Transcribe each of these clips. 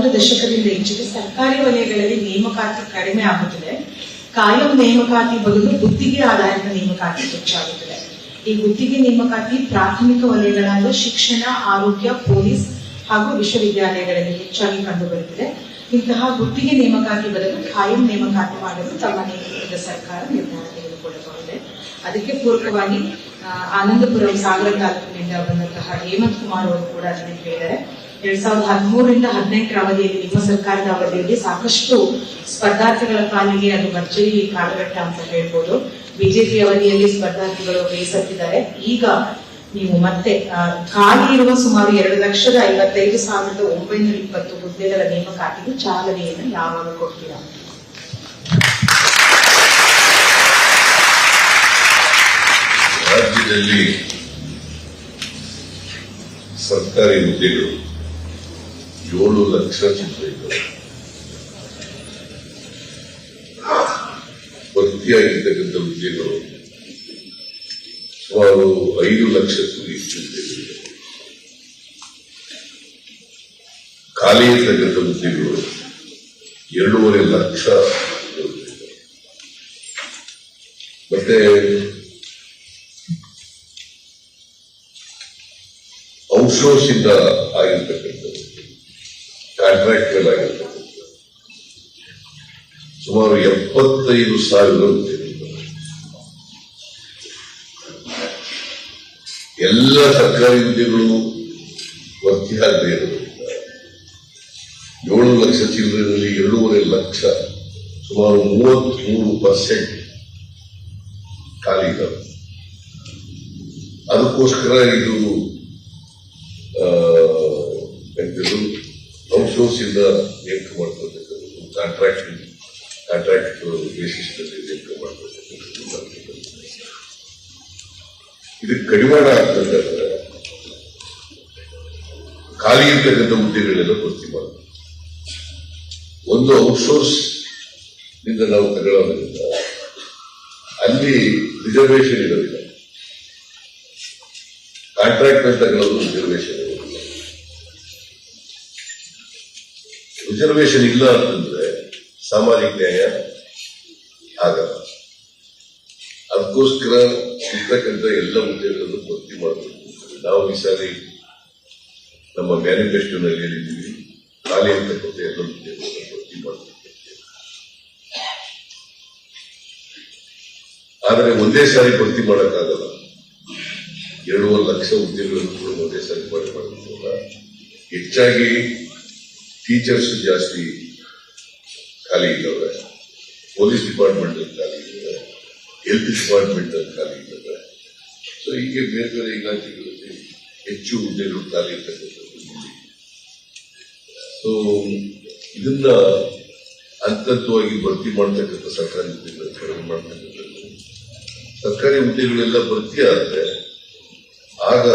ಒಂದು ದಶಕದಿಂದ ಈಚೆಗೆ ಸರ್ಕಾರಿ ವಲಯಗಳಲ್ಲಿ ನೇಮಕಾತಿ ಕಡಿಮೆ ಆಗುತ್ತದೆ. ಕಾಯಂ ನೇಮಕಾತಿ ಬದಲು ಗುತ್ತಿಗೆ ಆಧಾರಿತ ನೇಮಕಾತಿ ಹೆಚ್ಚಾಗುತ್ತದೆ. ಈ ಗುತ್ತಿಗೆ ನೇಮಕಾತಿ ಪ್ರಾಥಮಿಕ ವಲಯಗಳಾದ ಶಿಕ್ಷಣ, ಆರೋಗ್ಯ, ಪೊಲೀಸ್ ಹಾಗೂ ವಿಶ್ವವಿದ್ಯಾಲಯಗಳಲ್ಲಿ ಹೆಚ್ಚಾಗಿ ಕಂಡುಬರುತ್ತಿದೆ. ಇಂತಹ ಗುತ್ತಿಗೆ ನೇಮಕಾತಿ ಬದಲು ಕಾಯಂ ನೇಮಕಾತಿ ಮಾಡಲು ತಮ್ಮ ನೇಮಕದ ಸರ್ಕಾರ ನಿರ್ಧಾರ ತೆಗೆದುಕೊಳ್ಳಬಹುದು ಅದಕ್ಕೆ ಪೂರಕವಾಗಿ ಆನಂದಪುರಂ ಸಾಗರ ತಾಲೂಕಿನಿಂದ ಬಂದಂತಹ ಹೇಮಂತ್ ಕುಮಾರ್ ಅವರು ಕೂಡ ಅದನ್ನು ಹೇಳಿದ್ದಾರೆ ಎರಡ್ ಸಾವಿರದ ಹದಿಮೂರರಿಂದ ಹದಿನೆಂಟರ ಅವಧಿಯಲ್ಲಿ ನಿಮ್ಮ ಸರ್ಕಾರದ ಅವಧಿಯಲ್ಲಿ ಸಾಕಷ್ಟು ಸ್ಪರ್ಧಾರ್ಥಿಗಳ ಪಾಲಿಗೆ ಅದು ಭರ್ಜರಿ ಕಾಲಘಟ್ಟ ಅಂತ ಹೇಳ್ಬೋದು. ಬಿಜೆಪಿ ಅವಧಿಯಲ್ಲಿ ಸ್ಪರ್ಧಾರ್ಥಿಗಳು ಬೇಸತ್ತಿದ್ದಾರೆ. ಈಗ ನೀವು ಮತ್ತೆ ಖಾಲಿ ಇರುವ ಸುಮಾರು ಎರಡು ಲಕ್ಷದ ಐವತ್ತೈದು ಸಾವಿರದ ಒಂಬೈನೂರ ಇಪ್ಪತ್ತು ಹುದ್ದೆಗಳ ನೇಮಕಾತಿಗೆ ಚಾಲನೆಯನ್ನು ಯಾವಾಗ ಕೊಡ್ತೀರಾ? ರಾಜ್ಯದಲ್ಲಿ ಸರ್ಕಾರಿ ಹುದ್ದೆಗಳು ಏಳು ಲಕ್ಷ ಇದ್ದಾವೆ. ಭರ್ತಿಯಾಗಿರ್ತಕ್ಕಂಥ ಹುದ್ದೆಗಳು ಸುಮಾರು ಐದು ಲಕ್ಷಕ್ಕೂ ಹೆಚ್ಚು ಹುದ್ದೆಗಳಿವೆ ಖಾಲಿ ಇರ್ತಕ್ಕಂಥ ಹುದ್ದೆಗಳು ಎರಡೂವರೆ ಲಕ್ಷ ಮತ್ತೆ ಔಟ್ಸೋರ್ಸ್ ಇಂದ ಆಗಿರ್ತಕ್ಕಂಥದ್ದು. ಕಾಂಟ್ರಾಕ್ಟರ್ ಆಗಿರ್ತಕ್ಕಂಥದ್ದು ಸುಮಾರು ಎಪ್ಪತ್ತೈದು ಸಾವಿರ. ಎಲ್ಲ ಸರ್ಕಾರಿ ಹುದ್ದೆಗಳು ಭರ್ತಿ ಆಗದೆ ಇರೋದ್ರಿಂದ ಏಳು ಲಕ್ಷ ಚಿಲ್ಲರೆಯಲ್ಲಿ ಎರಡೂವರೆ ಲಕ್ಷ, ಸುಮಾರು ಮೂವತ್ಮೂರು ಪರ್ಸೆಂಟ್ ಖಾಲಿ ಇದ್ದಾವೆ ಅದಕ್ಕೋಸ್ಕರ ಇದು ಎಂತದು? ಔಟ್ಸೋರ್ಸ್ ಇಂದ ನೇಮಕ ಮಾಡ್ಕೊಳ್ತಕ್ಕಂಥದ್ದು ಕಾಂಟ್ರಾಕ್ಟ್ ಕಾಂಟ್ರಾಕ್ಟ್ ಬೇಸಿಸ್ನಲ್ಲಿ ನೇಮಕ ಮಾಡ್ಕೊಳ್ತಕ್ಕಂಥದ್ದು ಇದಕ್ಕೆ ಕಡಿವಾಣ ಖಾಲಿ ಇರ್ತಕ್ಕಂಥ ಹುದ್ದೆಗಳೆಲ್ಲ ಭರ್ತಿ ಮಾಡಬೇಕು ಒಂದು ಔಟ್ಸೋರ್ಸ್ನಿಂದ ನಾವು ತಗೊಳ್ಳೋದ್ರಿಂದ ಅಲ್ಲಿ ರಿಸರ್ವೇಶನ್ ಇರೋದಿಲ್ಲ. ತಗೊಳ್ಳೋದು ರಿಸರ್ವೇಶನ್ ಇರೋದಿಲ್ಲ ರಿಸರ್ವೇಶನ್ ಇಲ್ಲ ಅಂತಂದ್ರೆ ಸಾಮಾಜಿಕ ನ್ಯಾಯ ಆಗಲ್ಲ. ಅದಕ್ಕೋಸ್ಕರ ಇರ್ತಕ್ಕಂಥ ಎಲ್ಲ ಹುದ್ದೆಗಳನ್ನು ಭರ್ತಿ ಮಾಡಬೇಕು. ನಾವು ಈ ಸಾರಿ ನಮ್ಮ ಮ್ಯಾನಿಫೆಸ್ಟೋನಲ್ಲಿ ಹೇಳಿದ್ದೀವಿ, ಖಾಲಿ ಇರ್ತಕ್ಕಂಥ ಎಲ್ಲ ಹುದ್ದೆಗಳನ್ನು ಭರ್ತಿ ಮಾಡಬೇಕು ಆದರೆ ಒಂದೇ ಸಾರಿ ಭರ್ತಿ ಮಾಡೋಕ್ಕಾಗಲ್ಲ. ಎರಡೂವರೆ ಲಕ್ಷ ಹುದ್ದೆಗಳನ್ನು ಕೂಡ ಒಂದೇ ಸಾರಿ ಭರ್ತಿ ಹೆಚ್ಚಾಗಿ ಟೀಚರ್ಸ್ ಜಾಸ್ತಿ ಖಾಲಿ ಇದ್ದಾವೆ ಪೊಲೀಸ್ ಡಿಪಾರ್ಟ್ಮೆಂಟ್ ಅಲ್ಲಿ ಖಾಲಿ ಇದ್ದಾವೆ ಹೆಲ್ತ್ ಡಿಪಾರ್ಟ್ಮೆಂಟ್ ಅಲ್ಲಿ ಖಾಲಿ ಇದ್ದಾವೆ ಸೊ ಹೀಗೆ ಬೇರೆ ಬೇರೆ ಇಲಾಖೆಗಳಲ್ಲಿ ಹೆಚ್ಚು ಹುದ್ದೆಗಳು ಖಾಲಿ ಇರ್ತಕ್ಕಂಥದ್ದು ಸೊ ಇದನ್ನ ಹಂತ ಹಂತವಾಗಿ ಭರ್ತಿ ಮಾಡ್ತಕ್ಕಂಥ ಸರ್ಕಾರಿ ಹುದ್ದೆಗಳನ್ನು ಕಡಿಮೆ ಮಾಡ್ತಕ್ಕಂಥದ್ದು ಸರ್ಕಾರಿ ಹುದ್ದೆಗಳೆಲ್ಲ ಭರ್ತಿ ಆದ್ರೆ ಆಗ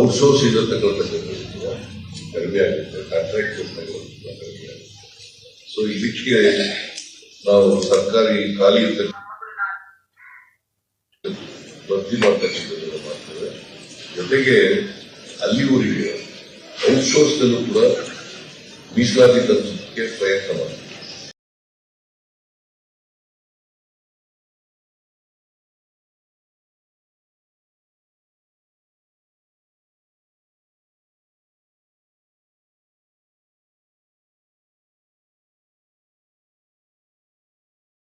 ಔಟ್ಸೋರ್ಸ್ ಇರತಕ್ಕಂಥ ತಗೊಳ್ತಕ್ಕಂಥದ್ದು ಕೂಡ ಕಡಿಮೆ ಆಗುತ್ತೆ. ಕಾಂಟ್ರಾಕ್ಟ್ ಕಡಿಮೆ ಆಗುತ್ತೆ. ಸೊ ಇದಕ್ಕೆ ನಾವು ಸರ್ಕಾರಿ ಖಾಲಿ ಭರ್ತಿ ಮಾಡ್ತಕ್ಕಂಥದ್ದನ್ನು ಮಾಡ್ತೇವೆ ಜೊತೆಗೆ ಅಲ್ಲಿವರೆಗೆ ಔಟ್ಸೋರ್ಸ್ ನಲ್ಲೂ ಕೂಡ ಮೀಸಲಾತಿ ತರಿಸೋದಕ್ಕೆ ಪ್ರಯತ್ನ ಮಾಡ್ತೀವಿ.